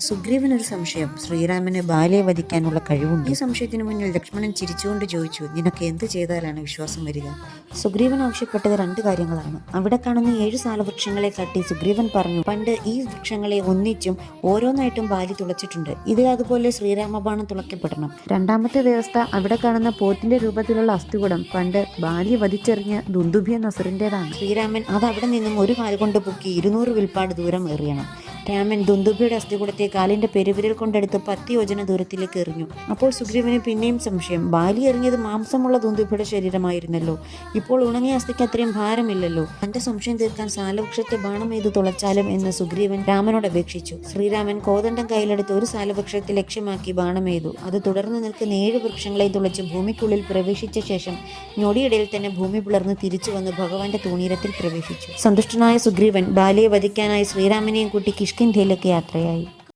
സുഗ്രീവൻ ഒരു സംശയം. ശ്രീരാമന് ബാലയെ വധിക്കാനുള്ള കഴിവും ഈ സംശയത്തിന് മുന്നിൽ ലക്ഷ്മണൻ ചിരിച്ചുകൊണ്ട് ചോദിച്ചു നിനക്ക് എന്ത് ചെയ്താലാണ് വിശ്വാസം വരിക? സുഗ്രീവൻ ആവശ്യപ്പെട്ടത് രണ്ട് കാര്യങ്ങളാണ്. അവിടെ കാണുന്ന ഏഴ് സാലവൃക്ഷങ്ങളെ കട്ടി സുഗ്രീവൻ പറഞ്ഞു പണ്ട് ഈ വൃക്ഷങ്ങളെ ഒന്നിച്ചും ഓരോന്നായിട്ടും ബാലി തുളച്ചിട്ടുണ്ട്. ഇത് അതുപോലെ ശ്രീരാമബാണം തുളയ്ക്കപ്പെടണം. രണ്ടാമത്തെ വ്യവസ്ഥ അവിടെ കാണുന്ന പോത്തിന്റെ രൂപത്തിലുള്ള അസ്ഥികുടം പണ്ട് ബാലി വധിച്ചെറിഞ്ഞ ദുന്ദുഭ്യ നസറിന്റെതാണ് ശ്രീരാമൻ അത് അവിടെ നിന്നും ഒരു കാൽ കൊണ്ട് പൊക്കി ഇരുന്നൂറ് വിൽപ്പാട് ദൂരം എറിയണം രാമൻ ദുന്ദുഭിയുടെ അസ്ഥികൂടത്തെ കാലിന്റെ പെരുവിരൽ കൊണ്ടെടുത്ത് പത്ത് യോജന ദൂരത്തിലേക്ക് എറിഞ്ഞു. അപ്പോൾ സുഗ്രീവന് പിന്നെയും സംശയം. ബാലി എറിഞ്ഞത് മാംസമുള്ള ദുന്ദുബിയുടെ ശരീരമായിരുന്നല്ലോ. ഇപ്പോൾ ഉണങ്ങിയ അസ്ഥിക്ക് അത്രയും ഭാരമില്ലല്ലോ. തന്റെ സംശയം തീർക്കാൻ സാലവൃക്ഷത്തെ ബാണം ചെയ്ത് തുളച്ചാലും എന്ന് സുഗ്രീവൻ രാമനോട് അപേക്ഷിച്ചു. ശ്രീരാമൻ കോതണ്ടം കയ്യിലെടുത്ത് ഒരു സാലവൃക്ഷത്തെ ലക്ഷ്യമാക്കി ബാണം ചെയ്തു. അത് തുടർന്ന് നിൽക്കുന്ന ഏഴ് വൃക്ഷങ്ങളെ തുളച്ച് ഭൂമിക്കുള്ളിൽ പ്രവേശിച്ച ശേഷം ഞൊടിയിടയിൽ തന്നെ ഭൂമി പിളർന്ന് തിരിച്ചു വന്ന് ഭഗവാന്റെ തൂണീരത്തിൽ പ്രവേശിച്ചു. സന്തുഷ്ടനായ സുഗ്രീവൻ ബാലിയെ വധിക്കാനായി ശ്രീരാമനെയും കൂട്ടി കിഷ്കിന്ധയിലേക്ക് യാത്രയായി.